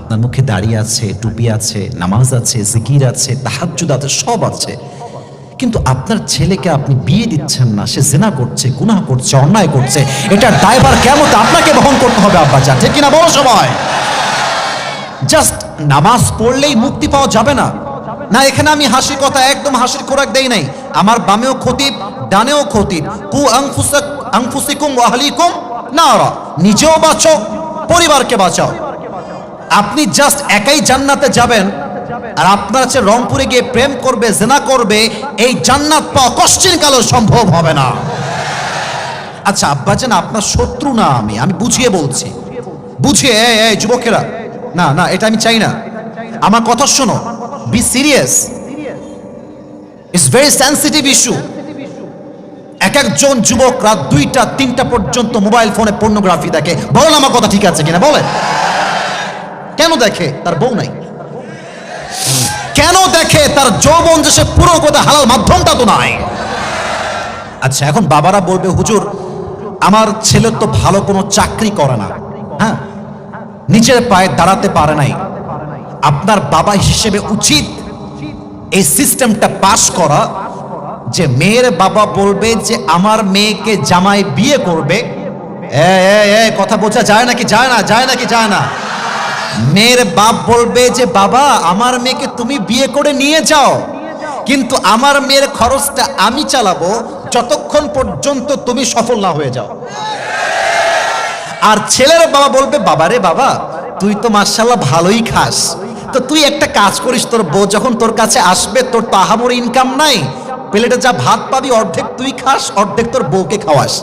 আপনার মুখে দাড়ি আছে, টুপি আছে, নামাজ আছে, জিকির আছে, তাহাজ্জুদ আছে, সব আছে। কিন্তু আপনার ছেলেকে আপনি বিয়ে দিচ্ছেন না, সে জেনা করছে, গুনাহ করছে, অন্যায় করছে এটার দায়ভার কেমন আপনাকে বহন করতে হবে, আব্বা যা ঠিক কিনা বড় সময় জাস্ট নামাজ পড়লেই মুক্তি পাওয়া যাবে না। না, এখানে আমি হাসির কথা, একদম হাসির খোরাক দেই নাই। আমার বামেও খতিব, ডানেও খতিব। কু আংফুসাক আংফুসিকুম ওয়াহলিকুম নারা। নিজেও বাঁচো, পরিবারকে বাঁচাও। আপনি জাস্ট একাই জান্নাতে যাবেন। আর আপনার হচ্ছে রংপুরে গিয়ে প্রেম করবে, জেনা করবে, এই জান্নাত পাওয়া কশ্চিন কালেও সম্ভব হবে না। আচ্ছা আব্বাজান আপনার শত্রু না আমি আমি বুঝিয়ে বলছি। বুঝিয়ে যুবকেরা। না না, এটা আমি চাই না। আমার কথা শোনো be serious it's very sensitive issue এক একজন যুবক রাত দুইটা, তিনটা পর্যন্ত মোবাইল ফোনে পর্নোগ্রাফি দেখে। বলেন আমার কথা ঠিক আছে কিনা, বলেন। কেন দেখে? তার বউ নাই। কেন দেখে? তার যৌবন যে সে পুরো কথা হালাল মাধ্যমটা তো নাই। আচ্ছা এখন বাবারা বলবে, হুজুর, আমার ছেলে তো ভালো কোনো চাকরি করে না। হ্যাঁ? নিজের পায়ে দাঁড়াতে পারে নাই। আপনার বাবা হিসেবে উচিত এই সিস্টেমটা পাস করা যে মেয়ের বাবা বলবে যে, আমার মেয়েকে জামাই বিয়ে করবে। এ, কথা বোঝা যায় নাকি যায় না? যায় নাকি যায় না? মেয়ের বাপ বলবে যে, বাবা, আমার মেয়েকে তুমি বিয়ে করে নিয়ে যাও। কিন্তু আমার মেয়ের খরচটা আমি চালাবো যতক্ষণ পর্যন্ত তুমি সফল না হয়ে যাও। আর ছেলের বাবা বলবে বাবারে বাবা, তুই তো মার্শাল্লাহ ভালোই খাস। তো তুই একটা কাজ করিস, তোর বউ যখন তোর কাছে আসবে, তোর তো আহামর ইনকাম নাই। প্লেটে যা ভাত পাবি, অর্ধেক তুই খাস, অর্ধেক তোর বউকে খাওয়াস।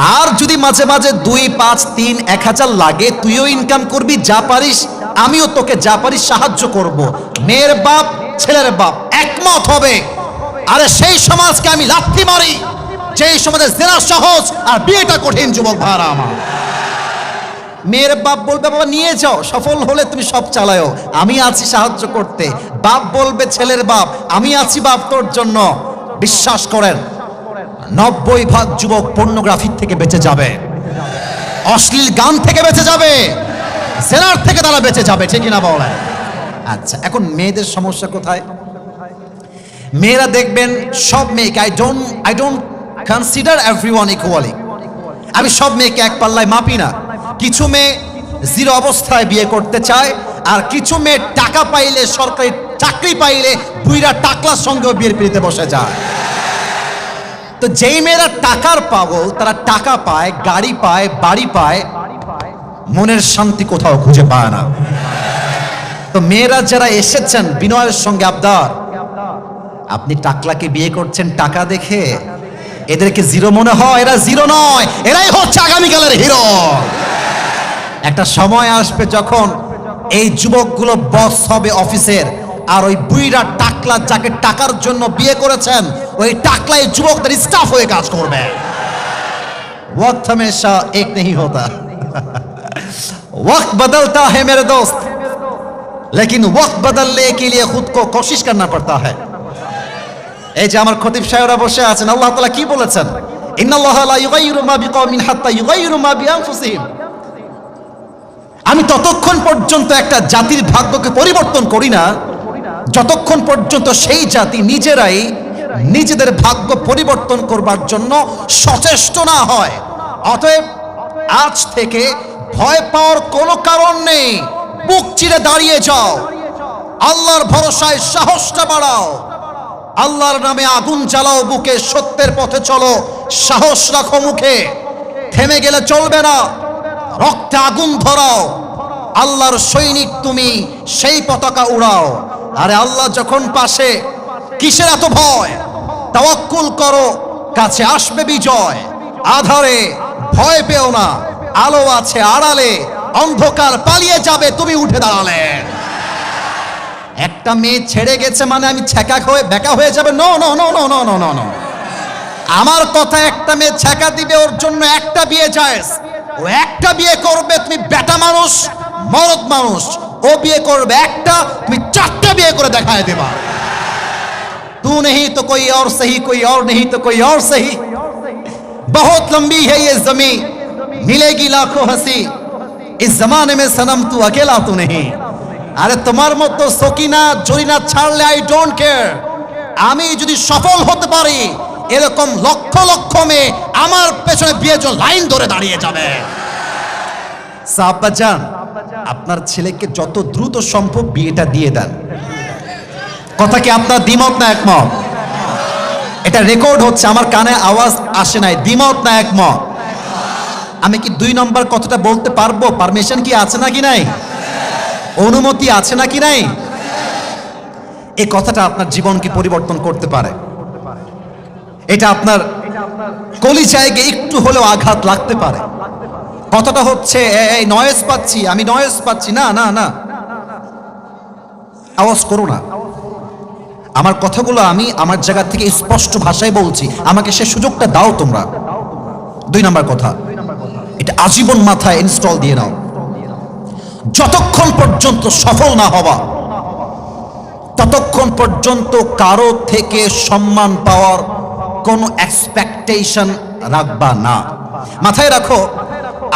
আর যদি মাঝে মাঝে দুই, পাঁচ, তিন, এক হাজার লাগে, তুইও ইনকাম করবি, যা পারিস, আমিও তোকে যা পারিস সাহায্য করব। মেয়ের বাপ, ছেলের বাপ, একমত হবে। আরে সেই সমাজকে আমি লাথি মারি। যেই সমাজে জেনা সহজ আর বিয়েটা কঠিন, যুবক ভাড়া আমার। মেয়ের বাপ বলবে, বাবা, নিয়ে যাও, সফল হলে তুমি সব চালাও আমি আছি সাহায্য করতে। বাপ বলবে, ছেলের বাপ, আমি আছি বাপ তোর জন্য। বিশ্বাস করেন নব্বই ভাগ যুবক পর্নোগ্রাফির থেকে বেঁচে যাবে। অশ্লীল গান থেকে বেঁচে যাবে। জেনার থেকে তারা বেঁচে যাবে, ঠিক না বলেন? আচ্ছা এখন মেয়েদের সমস্যা কোথায়? মেয়েরা দেখবেন, সব মেয়েকে I don't I don't consider every one equally আমি সব মেয়েকে এক পাল্লায় মাপি না। কিছু মেয়ে জিরো অবস্থায় বিয়ে করতে চায়, আর কিছু মেয়ে টাকা পাইলে, সরকারি চাকরি পাইলে বুইরা টাকলার সঙ্গেও বিয়ের পিড়িতে বসে যায়। তো যেই মেয়েরা টাকার পাগল, তারা টাকা পায়, গাড়ি পায়, বাড়ি পায়, মনের শান্তি কোথাও খুঁজে পায় না। তো মেয়েরা যারা এসেছেন, বিনয়ের সঙ্গে আবদার, আপনি টাকলাকে বিয়ে করছেন টাকা দেখে, এদেরকে জিরো মনে হয়, এরা জিরো নয়, এরাই হচ্ছে আগামীকালের হিরো। একটা সময় আসবে যখন এই যুবকগুলো বস হবে অফিসের আর ওই বুইরা টাকলা যাকে টাকার জন্য বিয়ে করেছেন ওই টাকলা এই যুবকদের স্টাফ হয়ে কাজ করবে वक्त हमेशा एक नहीं होता वक्त बदलता है मेरे दोस्त लेकिन वक्त बदलने के लिए खुद को कोशिश करना पड़ता है এই যে আমার খতিব সাহেবরা বসে আছেন আল্লাহ তাআলা কি বলেছেন ইন্নাল্লাহ লা ইউগাইয়িরু মা বিকওমিন হাত্তা ইউগাইয়িরু মা বিআনফুসিহিম আমি ততক্ষণ পর্যন্ত একটা জাতির ভাগ্যকে পরিবর্তন করি না যতক্ষণ পর্যন্ত সেই জাতি নিজেরাই নিজেদের ভাগ্য পরিবর্তন করবার জন্য সচেষ্ট না হয়, অতএব আজ থেকে ভয় পাওয়ার কোনো কারণ নেই। বুক চিরে দাঁড়িয়ে যাও। আল্লাহর ভরসায় সাহসটা বাড়াও। আল্লাহর নামে আগুন জ্বালাও বুকে, সত্যের পথে চলো, সাহস রাখো মুখে। থেমে গেলে চলবে না। রক্তে আগুন ধরাও। আল্লাহর সৈনিক তুমি, সেই পতাকা উড়াও। আরে আল্লাহ যখন পাশে, কিসের এত ভয়? তাওয়াক্কুল করো, কাছে আসবে বিজয়। আধারে ভয় পেও না, আলো আছে আড়ালে, অন্ধকার পালিয়ে যাবে, তুমি উঠে দাঁড়ালে। একটা মেয়ে ছেড়ে গেছে মানে আমি ছেকা হয়ে, বেকা হয়ে যাবে? No no no no no no no আমার কথা একটা মেয়ে ছেকা দিবে, ওর জন্য একটা বিয়ে চায় ও একটা বিয়ে করবে, তুমি বেটা মানুষ, মরদ মানুষ। ও বিয়ে করবে একটা, তুমি চার বিয়ে করে দেখায় দেবা तू नहीं तो कोई और सही कोई और नहीं तो कोई और सही बहुत लंबी है ये जमी मिलेगी लाखों हंसी इस जमाने में सनम तू अकेला तू नहीं আরে তোমার মতো সকিনা জরিনা ছাড়লে আই ডোন্ট কেয়ার আমি যদি সফল হতে পারি এরকম লক্ষ লক্ষ মেয়ে আমার পেছনে বিয়ের জন্য লাইন ধরে দাঁড়িয়ে যাবে সাব্বাজান আপনার ছেলেকে যত দ্রুত সম্ভব বিয়েটা দিয়ে দেন। কথা কি আপনার দ্বিমত না একমত? এটা রেকর্ড হচ্ছে, আমার কানে আওয়াজ আসে নাই। দ্বিমত না একমত? আমি কি দুই নম্বর কথাটা বলতে পারব? পারমিশন কি আছে নাকি নাই? অনুমতি আছে নাকি নাই? এই কথাটা আপনার জীবনকে পরিবর্তন করতে পারে? এটা আপনার কলিজায় গিয়ে একটু হলেও আঘাত লাগতে পারে। কথাটা হচ্ছে এই নয়েজ পাচ্ছি, আমি নয়েজ পাচ্ছি। না না না। আওয়াজ করো না। আমার কথাগুলো আমি আমার জায়গা থেকে স্পষ্ট ভাষায় বলছি। আমাকে সে সুযোগটা দাও তোমরা। দুই নাম্বার কথা। এটা আজীবন মাথায় ইনস্টল দিয়ে নাও। যতক্ষণ পর্যন্ত সফল না হওয়া ততক্ষণ পর্যন্ত কারও থেকে সম্মান পাওয়ার কোনো এক্সপেকটেশন রাখবা না। মাথায় রাখো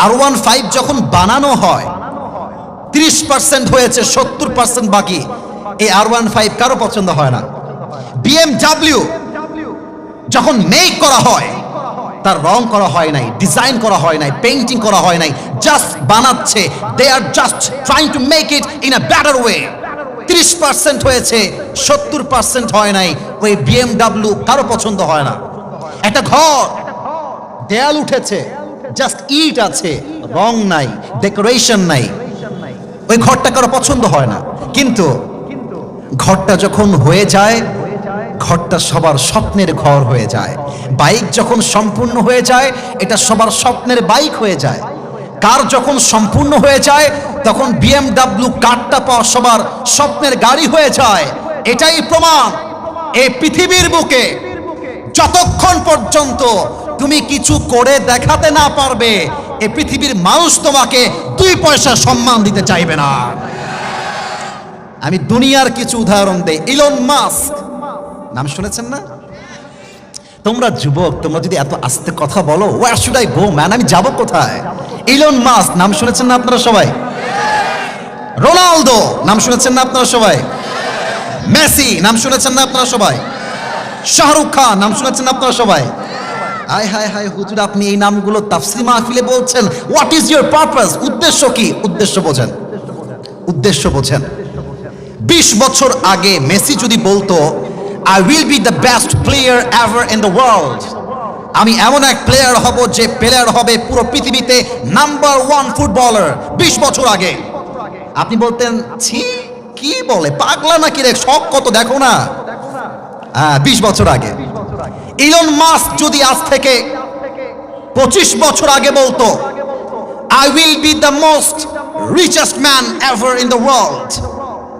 আর ওয়ান ফাইভ যখন বানানো হয়, তিরিশ পার্সেন্ট হয়েছে, সত্তর পার্সেন্ট বাকি। এই আর ওয়ান ফাইভ কারও পছন্দ হয় না। বিএমডাব্লিউ যখন মেক করা হয়, তার রং করা হয় নাই ডিজাইন করা হয় নাই পেইন্টিং করা হয় নাই জাস্ট বানাচ্ছে they R just trying to make it in a better way তিরিশ পার্সেন্ট হয়েছে, সত্তর পার্সেন্ট হয় নাই, ওই বিএমডাব্লিউ কারও পছন্দ হয় না। একটা ঘর, দেয়াল উঠেছে জাস্ট ইট আছে রং নাই ডেকোরেশন নাই. ওই ঘরটা কারও পছন্দ হয় না। কিন্তু ঘরটা যখন হয়ে যায়, ঘরটা সবার স্বপ্নের ঘর হয়ে যায়। বাইক যখন সম্পূর্ণ হয়ে যায়, এটা সবার স্বপ্নের বাইক হয়ে যায়। কার যখন সম্পূর্ণ হয়ে যায়, তখন বিএমডাব্লিউ কারটা পাওয়া সবার স্বপ্নের গাড়ি হয়ে যায়। এটাই প্রমাণ। এই পৃথিবীর বুকে যতক্ষণ পর্যন্ত তুমি কিছু করে দেখাতে না পারবে। এ পৃথিবীর মানুষ তোমাকে দুই পয়সা সম্মান দিতে চাইবে না। আমি দুনিয়ার কিছু উদাহরণ দেই। ইলন মাস্ক নাম শুনেছেন না? তোমরা যুবক, তোমরা যদি এত আস্তে কথা বলো where should I go man আমি যাব কোথায়? ইলন মাস্ক নাম শুনেছেন না আপনারা সবাই? রোনালদো নাম শুনেছেন না আপনারা সবাই? মেসি নাম শুনেছেন না আপনারা সবাই? শাহরুখ খান নাম শুনেছেন আপনারা সবাই? হায় হায় হায়, হুজুর, আপনি এই নামগুলো তাফসির মাহফিলে বলছেন। হোয়াট ইজ ইউর পারপাস উদ্দেশ্য কি? উদ্দেশ্য বোঝেন। উদ্দেশ্য বোঝেন। বিশ বছর আগে মেসি যদি বলতো I will be the best player ever in the world আমি এমন এক প্লেয়ার হব যে প্লেয়ার হবে পুরো পৃথিবীতে নাম্বার ওয়ান ফুটবলার বিশ বছর আগে। আপনি বলতেন, ছি, কি বলে? পাগলা নাকি রে? শখ কত, দেখো না। বিশ বছর আগে। ইলন মাস্ক যদি আজ থেকে পঁচিশ বছর আগে বলতো I will be the most richest man ever in the world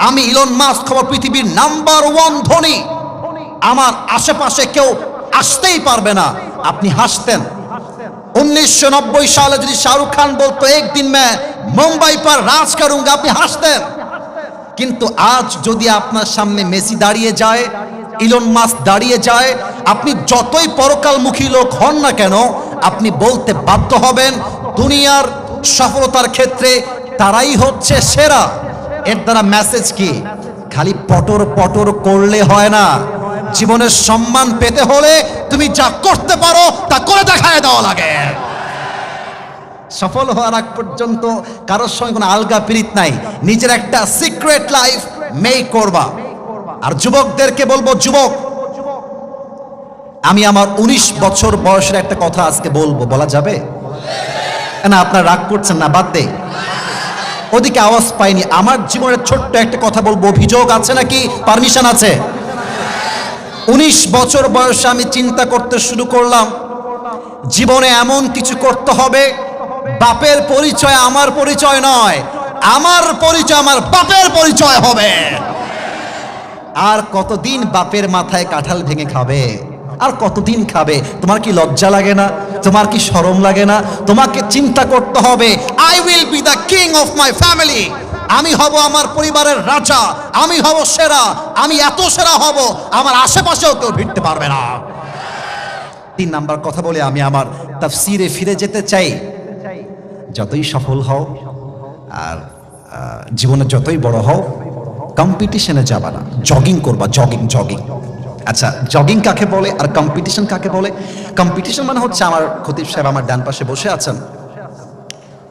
আমি ইলন মাস্ক খবর পৃথিবীর নাম্বার ওয়ান ধনী। আমার আশেপাশে কেউ আসতেই পারবে না। আপনি হাসতেন। উনিশশো নব্বই সালে যদি শাহরুখ খান বলতো, একদিন মে মুম্বাই পার রাজ করুঙ্গা। আপনি হাসতেন। কিন্তু আজ যদি আপনার সামনে মেসি দাঁড়িয়ে যায় ইলন মাস্ক দাঁড়িয়ে যায়, আপনি যতই পরকালমুখী লোক হন না কেন, আপনি বলতে বাধ্য হবেন, দুনিয়ার সফলতার ক্ষেত্রে তারাই হচ্ছে সেরা। এর দ্বারা মেসেজ কি? খালি পটর পটর করলে হয় না। জীবনের সম্মান পেতে হলে তুমি যা করতে পারো, তা করে দেখায় দেওয়া লাগে। সফল হওয়ার আগ পর্যন্ত কারোর সঙ্গে কোনো আলগা পিরিত নাই। নিজের একটা সিক্রেট লাইফ মেক করবা। আর যুবকদেরকে বলব, যুবক, আমি আমার ১৯ বছর বয়সের একটা কথা আজকে বলব, বলা যাবে? না, আপনার রাগ করছেন না, বাদ দে। ওদিকে আওয়াজ পাইনি, আমার জীবনের ছোট্ট একটা কথা বলব, অভিযোগ আছে নাকি? পারমিশন আছে? উনিশ বছর বয়সে আমি চিন্তা করতে শুরু করলাম, জীবনে এমন কিছু করতে হবে, বাপের পরিচয় আমার পরিচয় নয়, আমার পরিচয় আমার বাপের পরিচয় হবে। আর কতদিন বাপের মাথায় কাঁঠাল ভেঙে খাবে? আর কতদিন খাবে? তোমার কি লজ্জা লাগে না? তোমার কি শরম লাগে না? তোমাকে চিন্তা করতে হবে I will be the king of my family আমি হব আমার পরিবারের রাজা, আমি হব সেরা, আমি এত সেরা হব, আমার আশেপাশেও কেউ ভিড়তে পারবে না। তিন নাম্বার কথা বলে আমি আমার তাফসিরে ফিরে যেতে চাই। যতই সফল হও, আর জীবনে যতই বড় হও কম্পিটিশনে যাবা না। জগিং করবা জগিং জগিং আচ্ছা জগিং কাকে বলে আর কম্পিটিশন কাকে বলে? কম্পিটিশন মানে হচ্ছে আমার খতিব সাহেব আমার ডান পাশে বসে আছেন।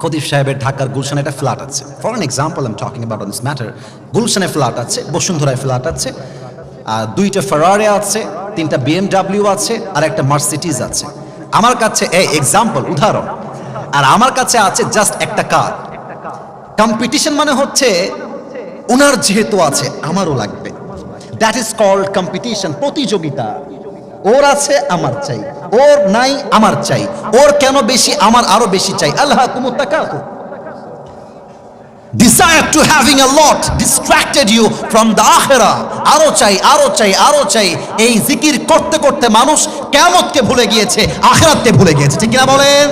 খতিব সাহেবের ঢাকার গুলশানে একটা ফ্ল্যাট আছে। For an example am talking about this matter গুলশানে ফ্ল্যাট আছে, বসুন্ধরায় ফ্ল্যাট আছে আর দুইটা ফেরারে আছে, তিনটা বিএমডাব্লিউ আছে, আর একটা মার্সিটিজ আছে। আমার কাছে, এই এক্সাম্পল উদাহরণ। আর আমার কাছে আছে জাস্ট একটা কার কম্পিটিশন মানে হচ্ছে ওনার যেহেতু আছে, আমারও লাগবে। দ্যাট ইজ কল্ড কম্পিটিশন প্রতিযোগিতা। ওর আছে, আমার চাই। ওর নাই, আমার চাই। ওর কেন বেশি, আমার আরও বেশি চাই? আল্লাহ কুমুত্তাকাতু। Desire to having a lot distracted you from the akhirah আরও চাই আরও চাই আরও চাই। এই জিকির করতে করতে মানুষ কেমতকে ভুলে গিয়েছে, আখেরাতকে ভুলে গিয়েছে। ঠিক কিনা বলেন?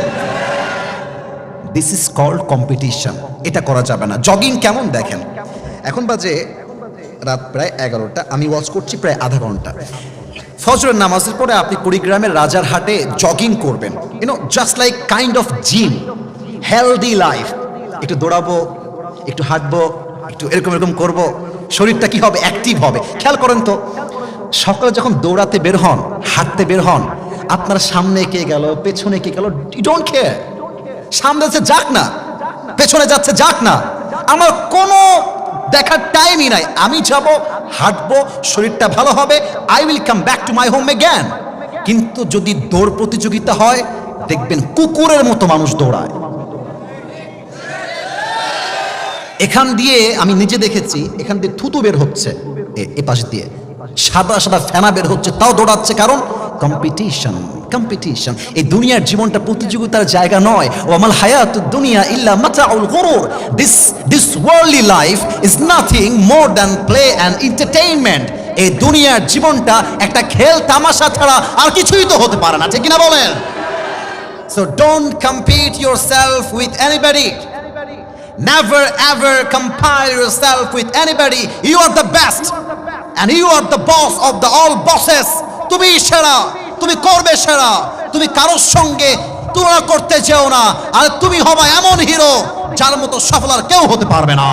দিস ইজ কল্ড কম্পিটিশন এটা করা যাবে না। জগিং কেমন দেখেন? এখন বাজে রাত প্রায় এগারোটা। আমি ওয়াচ করছি প্রায় আধা ঘণ্টা। ফজরের নামাজের পরে আপনি কুড়িগ্রামের রাজারহাটে জগিং করবেন। You know just like kind of gym healthy life একটু দৌড়াবো, একটু হাঁটবো, একটু এরকম এরকম করব, শরীরটা কি হবে? অ্যাক্টিভ হবে। খেয়াল করেন তো, সকালে যখন দৌড়াতে বের হন, হাঁটতে বের হন, আপনার সামনে কে গেল, পেছনে কে গেল ডোন্ট কেয়ার সামনে যাচ্ছে, যাক না। পেছনে যাচ্ছে, যাক না। আমার কোনো দেখার টাইমই নাই। আমি যাব, হাঁটবো, শরীরটা ভালো হবে I will come back to my home জ্ঞান কিন্তু যদি দৌড় প্রতিযোগিতা হয়, দেখবেন কুকুরের মতো মানুষ দৌড়ায়। এখান দিয়ে আমি নিজে দেখেছি, এখান দিয়ে থুতু বের হচ্ছে এ- পাশ দিয়ে। সাদা সাদা ফেনা বের হচ্ছে, তাও দৌড়াচ্ছে। কারণ কম্পিটিশন কম্পিটিশন এই দুনিয়ার জীবনটা প্রতিযোগিতার জায়গা নয়। ও আমার হায়াত দুনিয়া ইল্লা মাতাউল গুরুর। This this worldly life is nothing more than play and entertainment এই দুনিয়ার জীবনটা একটা খেল তামাশা ছাড়া আর কিছুই তো হতে পারে না। ঠিক কিনা বলেন? So don't compete yourself with anybody Never, ever compare yourself with anybody. You are the best. And you are the boss of the all bosses. তুমি সেরা তুমি করবে সেরা। তুমি কারোর সঙ্গে তুলনা করতে চেও না। আর তুমি হবা এমন হিরো যার মতো সফল আর কেউ হতে পারবে না।